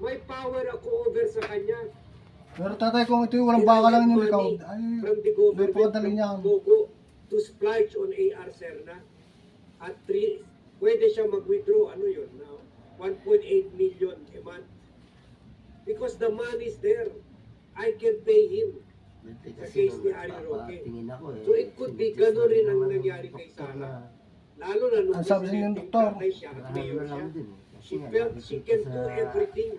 May power ako over sa kanya. Pero tatay, kung ito yung walang baka lang yung ikaw, ay, From the may pagkadaling niya. Bogo to splurge on AR Serna. At three, pwede siya mag-withdraw, ano yun, na 1.8 million a month. Because the money is there. I can pay him. Sa case ni Ari Roque. Eh. So it could be ganun rin ang nangyari kay Sara. Lalo na nung Ang sabi ng doktor, siya at mayor siya. She felt she can do everything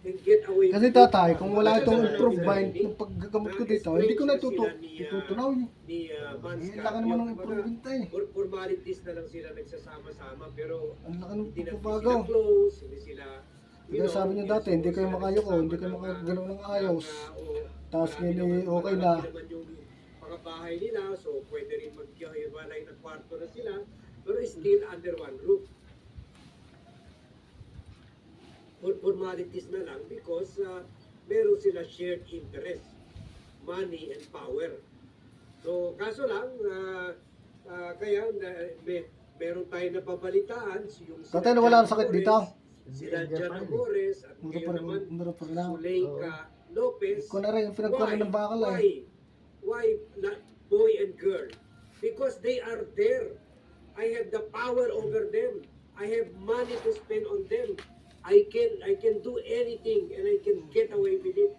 and get away Kasi with it. tatay, kung wala itong improvement ng paggagamot ko dito, hindi ko na itutu itutunaw. ni uh, Eh, laki naman ng yung improvement mga eh. for- formalities na lang sila nagsasama-sama pero Ang laki ng hindi na sila pagbabago. close, hindi sila Kaya sabi niyo dati, hindi kayo makayoko, hindi kayo makagalaw ng ayos. Tapos ngayon eh, okay na. mga bahay nila, so pwede rin maghiwalay na kwarto na sila, pero still under one roof. For formalities na lang because uh, meron sila shared interest, money and power. So, kaso lang, uh, uh, kaya uh, may, meron tayo napabalitaan, yung Tatay, nawala ang sakit dito. Sila Jan Amores at ngayon naman. Zuleika Lopez. Kung na rin, yung pinagkuhan ng bakal Why? eh. Why not boy and girl? Because they are there. I have the power over them. I have money to spend on them. I can I can do anything and I can get away with it.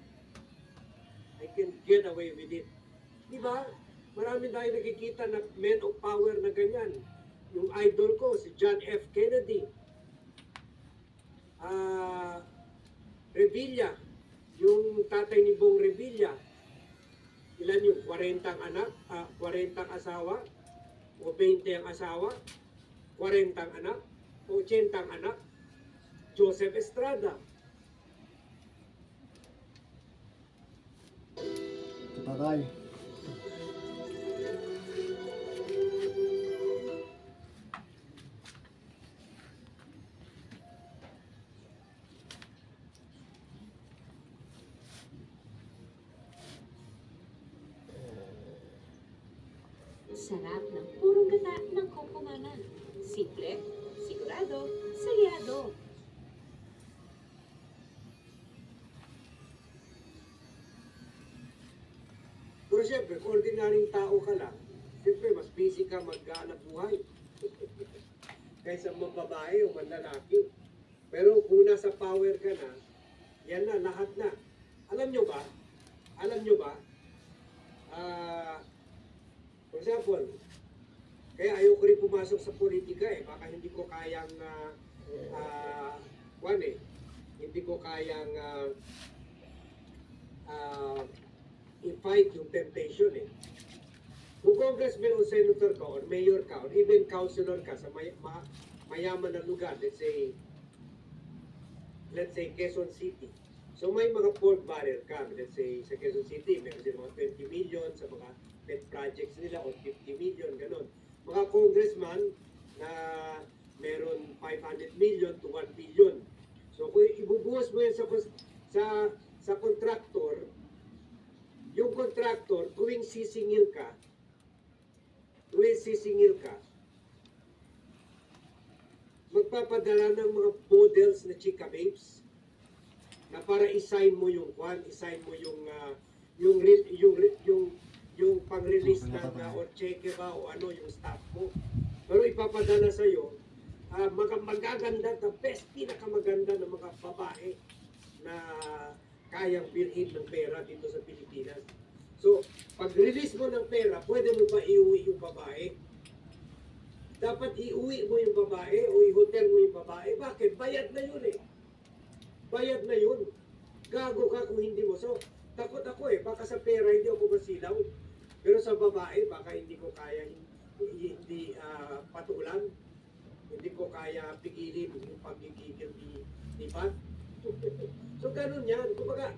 I can get away with it. Di ba? Marami tayo nakikita na men of power na ganyan. Yung idol ko, si John F. Kennedy. Ah, Revilla, yung tatay ni Bong Revilla, ilan yung 40 ang anak, ah, 40 ang asawa, o 20 ang asawa, 40 ang anak, o 80 ang anak, Joseph Estrada. Ito tatay. Sarap ng purong gata ng Coco Mama. Simple, sigurado, selyado. Pero siyempre, kung ordinaryong tao ka lang, siyempre, mas busy ka mag-aanap buhay. Kaysa mababae o manlalaki. Pero kung nasa power ka na, yan na, lahat na. Alam nyo ba? Alam nyo ba? Ah, for example, kaya ayoko rin pumasok sa politika eh. Baka hindi ko kayang, ah, ah, kwan eh, hindi ko kayang ah, ah, i-fight yung temptation eh. Kung congressman o senator ka or mayor ka or even councilor ka sa may, ma, mayaman na lugar, let's say, let's say Quezon City. So may mga pork barrel ka, let's say sa Quezon City, meron sila mga 20 million sa mga pet projects nila o 50 million, ganun. Mga congressman na meron 500 million to 1 billion. So kung ibubuhos mo yan sa, sa, sa contractor, yung contractor, tuwing sisingil ka, tuwing sisingil ka, magpapadala ng mga models na chika babes na para i-sign mo yung kwan, i-sign mo yung ah, yung re- yung yung yung pang-release ng uh, or cheque ba o ano yung staff mo. Pero ipapadala sa iyo mga magaganda, the best pinakamaganda ng mga babae na kayang bilhin ng pera dito sa Pilipinas. So, pag release mo ng pera, pwede mo ba iuwi yung babae? Dapat iuwi mo yung babae o i-hotel mo yung babae. Bakit? Bayad na yun eh. Bayad na yun. Gago ka kung hindi mo. So, takot ako eh. Baka sa pera hindi ako masilaw. Pero sa babae, baka hindi ko kaya hindi, ah, patulan. Hindi ko kaya pigilin yung pagigigil ni, ni Pat. So, ganun yan. Kumbaga,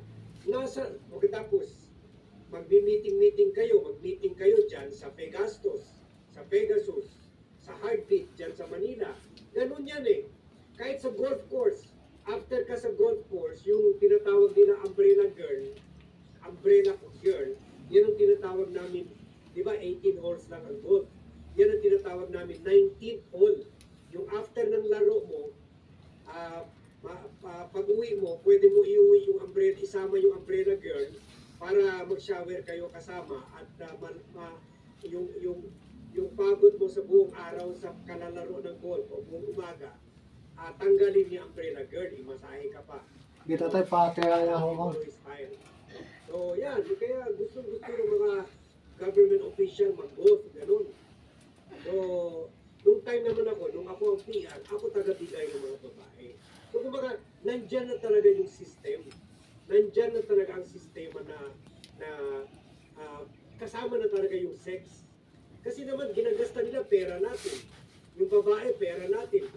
nasa, okay tapos, magmi-meeting-meeting kayo, mag-meeting kayo dyan sa Pegastos, sa Pegasus, sa Heartbeat dyan sa Manila. Ganun yan eh. Kahit sa golf course, after ka sa golf course, yung tinatawag nila umbrella girl, umbrella girl, yan ang tinatawag namin, di ba 18 holes lang ang golf. Yan ang tinatawag namin 19th hole. Yung after ng laro mo, pa- pag uwi mo, pwede mo iuwi yung umbrella, isama yung umbrella girl para mag-shower kayo kasama at uh, ma- ma- yung, yung, yung pagod mo sa buong araw sa kalalaro ng golf o buong umaga, ah, tanggalin ni umbrella girl, imasahe ka pa. Kita tayo pati ay ako. So, yan. Kaya gusto gusto ng mga government official mag-golf, ganun. So, nung time naman ako, nung ako ang PR, ako taga-bigay ng mga babae. Kumbaga, nandyan na talaga yung system. Nandyan na talaga ang sistema na, na ah, kasama na talaga yung sex. Kasi naman, ginagasta nila pera natin. Yung babae, pera natin.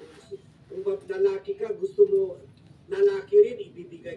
Kung, kung lalaki ka, gusto mo lalaki rin, ibibigay